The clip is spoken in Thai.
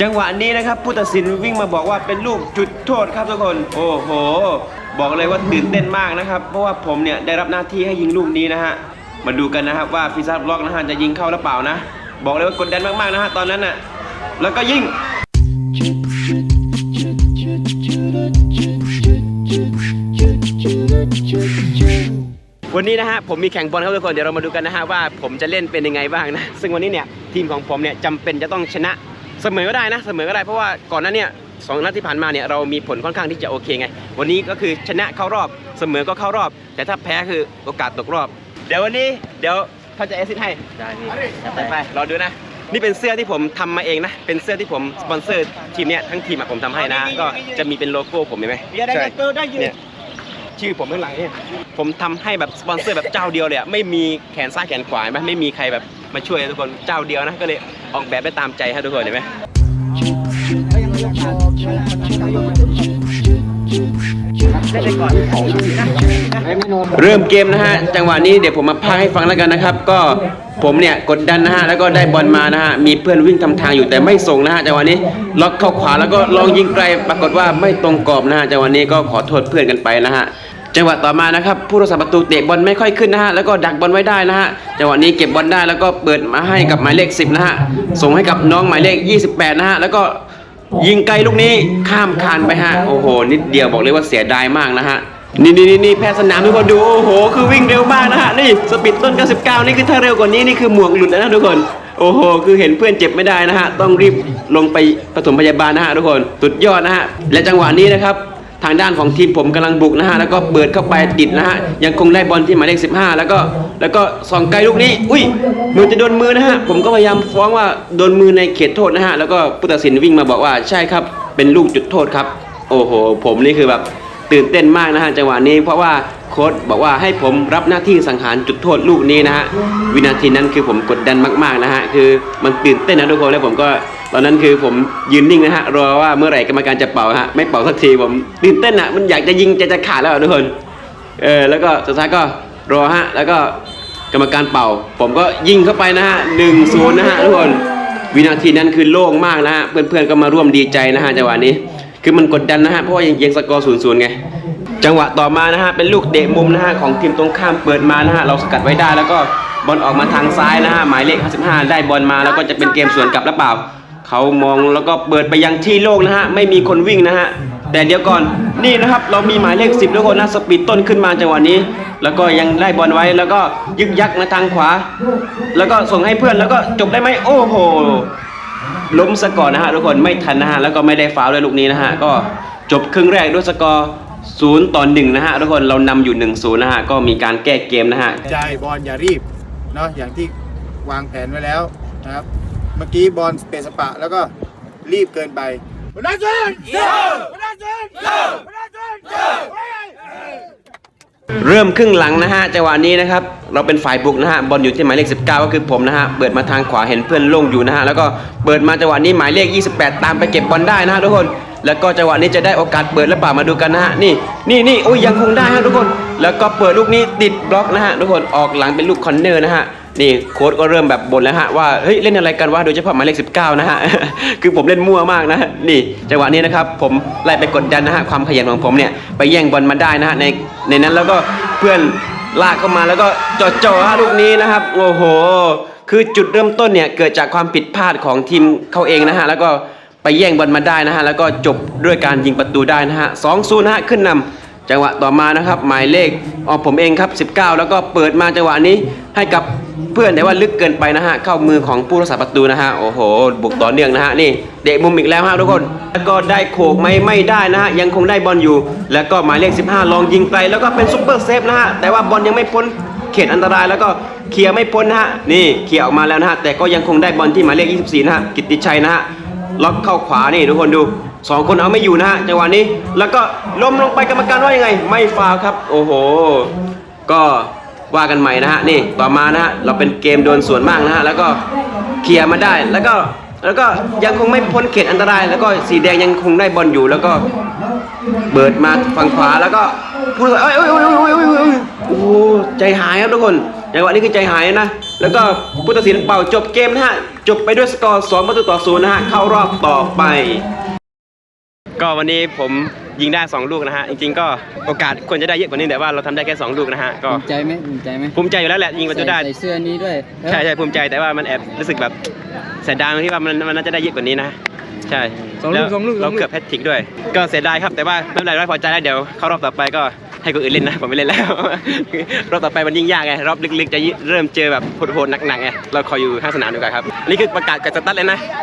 จังหวะนี้นะครับผู้ตัดสินวิ่งมาบอกว่าเป็นลูกจุดโทษครับทุกคน โอ้โห บอกเลยว่าตื่นเต้นมากนะครับ เพราะว่าผมเนี่ยได้รับหน้าที่ให้ยิงลูกนี้นะฮะ มาดูกันนะครับว่าฟิซาบล็อกนะฮะจะยิงเข้าหรือเปล่านะ บอกเลยว่ากดดันมากๆนะฮะตอนนั้นน่ะ แล้วก็ยิงวันนี้นะฮะผมมีแข่งบอลครับทุกคนเดี๋ยวเรามาดูกันนะฮะว่าผมจะเล่นเป็นยังไงบ้างนะ ซึ่งวันนี้เนี่ยทีมของผมเนี่ยจำเป็นจะต้องชนะ เสมอก็ได้นะเสมอก็ได้เพราะว่าก่อนหน้าเนี่ยสองนัดที่ผ่านมาเนี่ยเรามีผลค่อนข้างที่จะโอเคไง วันนี้ก็คือชนะเข้ารอบเสมอก็เข้ารอบ แต่ถ้าแพ้คือโอกาสตกรอบ เดี๋ยววันนี้เดี๋ยวเขาจะเอซิดให้ได้พี่ไปไปรอดูนะนี่เป็นเสื้อที่ผมทำมาเองนะ เป็นเสื้อที่ผมสปอนเซอร์ทีมเนี้ยทั้งทีมอะผมทำให้นะ ก็จะมีเป็นโลโก้ผมเห็นไหมใช่เนี่ยชื่อผมข้างหลังเนี่ยผมทำให้แบบสปอนเซอร์แบบเจ้าเดียวเลยอะไม่มีแขนซ้ายแขนขวาเห็นไหมไม่มีใครแบบ มาช่วยทุกคนเจ้าเดียวนะก็เลยออกแบบได้ตามใจให้ทุกคนเห็นไหมเริ่มเกมนะฮะจังหวะนี้เดี๋ยวผมมาพากให้ฟังแล้วกันนะครับ ก็ผมเนี่ยกดดันนะฮะแล้วก็ได้บอลมานะฮะมีเพื่อนวิ่งทำทางอยู่แต่ไม่ส่งนะฮะจังหวะนี้ล็อกเข้าขวาแล้วก็ลองยิงไกลปรากฏว่าไม่ตรงกรอบนะฮะจังหวะนี้ก็ขอโทษเพื่อนกันไปนะฮะ จังหวะต่อมานะครับผู้รักษาประตูเตะบอลไม่ค่อยขึ้นนะฮะแล้วก็ดักบอลไว้ได้นะฮะจังหวะนี้เก็บบอลได้แล้วก็เปิดมาให้กับหมายเลข 10 นะฮะส่งให้กับน้องหมายเลข 28 นะฮะแล้วก็ยิงไกลลูกนี้ข้ามคานไปฮะโอ้โห นิดเดียวบอกเลยว่าเสียดายมากนะฮะนี่นี่นี่นี่แพทย์สนามทุกคนดูโอ้โห คือวิ่งเร็วมากนะฮะนี่สปีดต้น 99 นี่คือถ้าเร็วกว่านี้นี่คือหมวกหลุดแล้วนะทุกคนโอ้โห คือเห็นเพื่อนเจ็บไม่ได้นะฮะ ต้องรีบลงไปปฐมพยาบาลนะฮะทุกคน สุดยอดนะฮะ และจังหวะนี้นะครับ ทางด้านของทีมผมกำลังบุกนะฮะแล้วก็เปิดเข้าไปติดนะฮะยังคงได้บอลที่หมายเลข15 แล้วก็แล้วก็ส่องไกลลูกนี้ อุ้ยมือจะโดนมือนะฮะผมก็พยายามฟ้องว่าโดนมือในเขตโทษนะฮะแล้วก็ผู้ตัดสินวิ่งมาบอกว่าใช่ครับเป็นลูกจุดโทษครับ โอ้โห ผมนี่คือแบบตื่นเต้นมากนะฮะจังหวะนี้เพราะว่าโค้ชบอกว่าให้ผมรับหน้าที่สังหารจุดโทษลูกนี้นะฮะวินาทีนั้นคือผมกดดันมากๆนะฮะคือมันตื่นเต้นนะทุกคนแล้วผมก็ ตอนนั้นคือผมยืนนิ่งนะฮะรอว่าเมื่อไหร่กรรมการจะเป่าฮะไม่เป่าสักทีผมตื่นเต้นอะมันอยากจะยิงจะจะขาดแล้วทุกคนเออแล้วก็สุดท้ายก็รอฮะแล้วก็กรรมการเป่า ผมก็ยิงเข้าไปนะฮะหนึ่งศูนย์นะฮะทุกคนวินาทีนั้นคือโล่งมากนะฮะเพื่อนๆก็มาร่วมดีใจนะฮะจังหวะนี้ คือมันกดดันนะฮะเพราะว่ายังยังสกอร์ศูนย์ศูนย์ไงจังหวะต่อมานะฮะเป็นลูกเตะมุมนะฮะของทีมตรงข้ามเปิดมานะฮะเราสกัดไว้ได้แล้วก็บอลออกมาทางซ้ายนะฮะหมายเลข 55 ได้บอลมาแล้วก็จะเป็นเกมสวนกลับหรือเปล่า เขามองแล้วก็เปิดไปยังที่โล่งนะฮะไม่มีคนวิ่งนะฮะแต่เดี๋ยวก่อนนี่นะครับเรามีหมายเลข 10ทุกคนนะสปีดต้นขึ้นมาจังหวะนี้ แล้วก็ยังได้บอลไว้แล้วก็ยึกยักมาทางขวา แล้วก็ส่งให้เพื่อนแล้วก็จบได้ไหมโอ้โหล้มซะก่อนนะฮะทุกคนไม่ทันนะฮะแล้วก็ไม่ได้ฟาวล์ด้วยลูกนี้นะฮะก็จบครึ่งแรกด้วยสกอร์ศูนย์ต่อหนึ่งนะฮะทุกคนเรานำอยู่1นศูนย์นะฮะก็มีการแก้เกมนะฮะใจบอลอย่ารีบเนาะอย่างที่วางแผนไว้แล้วนะครับ เมื่อกี้บอลเปสปะ แล้วก็รีบเกินไปวันนั้นเจนวันนั้นเจนวันนั้นเจนเริ่มครึ่งหลังนะฮะจังหวะนี้นะครับ เราเป็นฝ่ายบุกนะฮะบอลอยู่ที่หมายเลข 19 ก็คือผมนะฮะเปิดมาทางขวาเห็นเพื่อนโล่งอยู่นะฮะแล้วก็เปิดมาจังหวะนี้หมายเลข 28 ตามไปเก็บบอลได้นะฮะทุกคน แล้วก็จังหวะนี้จะได้โอกาสเปิดหรือเปล่ามาดูกันนะฮะนี่นี่นี่โอ้ยยังคงได้ฮะทุกคน แล้วก็เปิดลูกนี้ติดบล็อกนะฮะทุกคนออกหลังเป็นลูกคอนเนอร์นะฮะ นี่โค้ดก็เริ่มแบบบ่นแล้วฮะว่าเฮ้ยเล่นอะไรกันวะโดยเฉพาะหมายเลข19 นะฮะ คือผมเล่นมั่วมากนะนี่จังหวะนี้นะครับผมไล่ไปกดดันนะฮะความขยันของผมเนี่ยไปแย่งบอลมาได้นะฮะในในนั้นแล้วก็เพื่อนลากเข้ามาแล้วก็จ่อๆฮะลูกนี้นะครับโอ้โห คือจุดเริ่มต้นเนี่ยเกิดจากความผิดพลาดของทีมเขาเองนะฮะแล้วก็ไปแย่งบอลมาได้นะฮะแล้วก็จบด้วยการยิงประตูได้นะฮะสองศูนย์นะฮะขึ้นนำจังหวะต่อมานะครับหมายเลขอ๋อผมเองครับ 19 แล้วก็เปิดมาจังหวะนี้ให้กับ เพื่อนแต่ว่าลึกเกินไปนะฮะเข้ามือของผู้รักษาประตูนะฮะโอ้โหบุกต่อเนื่องนะฮะนี่เดะมุมอีกแล้วฮะทุกคน แล้วก็ได้โขกไม่ไม่ได้นะฮะยังคงได้บอลอยู่ แล้วก็หมายเลข 15 ลองยิงไกลแล้วก็เป็นซุปเปอร์เซฟนะฮะแต่ว่าบอลยังไม่พ้นเขตอันตรายแล้วก็เคลียร์ไม่พ้นนะฮะนี่เคลียร์ออกมาแล้วนะฮะแต่ก็ยังคงได้บอลที่หมายเลข 24 นะฮะกิติชัยนะฮะล็อกเข้าขวานี่ทุกคนดูสองคนเอาไม่อยู่นะฮะจังหวะนี้ แล้วก็ล้มลงไปกรรมการว่ายังไง ไม่ฟาวล์ครับ โอ้โห ก็ ว่ากันใหม่นะฮะนี่ต่อมานะฮะเราเป็นเกมโดนส่วนมากนะฮะแล้วก็เคลียร์มาได้แล้วก็แล้วก็ยังคงไม่พ้นเขตอันตราย แล้วก็สีแดงยังคงได้บอลอยู่ แล้วก็เบิดมาฝั่งขวาแล้วก็พูดว่าเอ้ยเอ้ยเอ้ยเอ้ยเอ้ยเอ้ยเอ้ยโอ้ใจหายครับทุกคนจังหวะนี้คือใจหายนะ แล้วก็ผู้ตัดสินเป่าจบเกมนะฮะจบไปด้วยสกอร์2ประตูต่อ0นะฮะเข้ารอบต่อไป ก็วันนี้ผม ยิงได้ 2 ลูกนะฮะ จริงๆก็โอกาสควรจะได้เยอะกว่านี้แต่ว่าเราทำได้แค่ 2 ลูกนะฮะ ก็ภูมิใจไหมภูมิใจไหมภูมิใจอยู่แล้วแหละยิงประตูได้ ใส่ใส่เสื้อนี้ด้วยใช่ใช่ภูมิใจแต่ว่ามันแอบรู้สึกแบบเสียดายตรงที่ว่ามันมันน่าจะได้เยอะกว่านี้นะ ใช่สองลูกแวสองลูกสเราองลูกเกือบแพทริกด้วย ก็เสียดายครับแต่ว่าไม่เป็นไรไม่พอใจแล้วเดี๋ยวเข้ารอบต่อไปก็ให้คนอื่นเล่นนะผมไม่เล่นแล้ว รอบต่อไปมันยิ่งยากไงรอบลึกๆจะเริ่มเจอแบบโหดๆหนักๆไงเราคอยอยู่ข้างสนามดีกว่าครับนี่คือประกาศกับสตั๊ดเลยนะ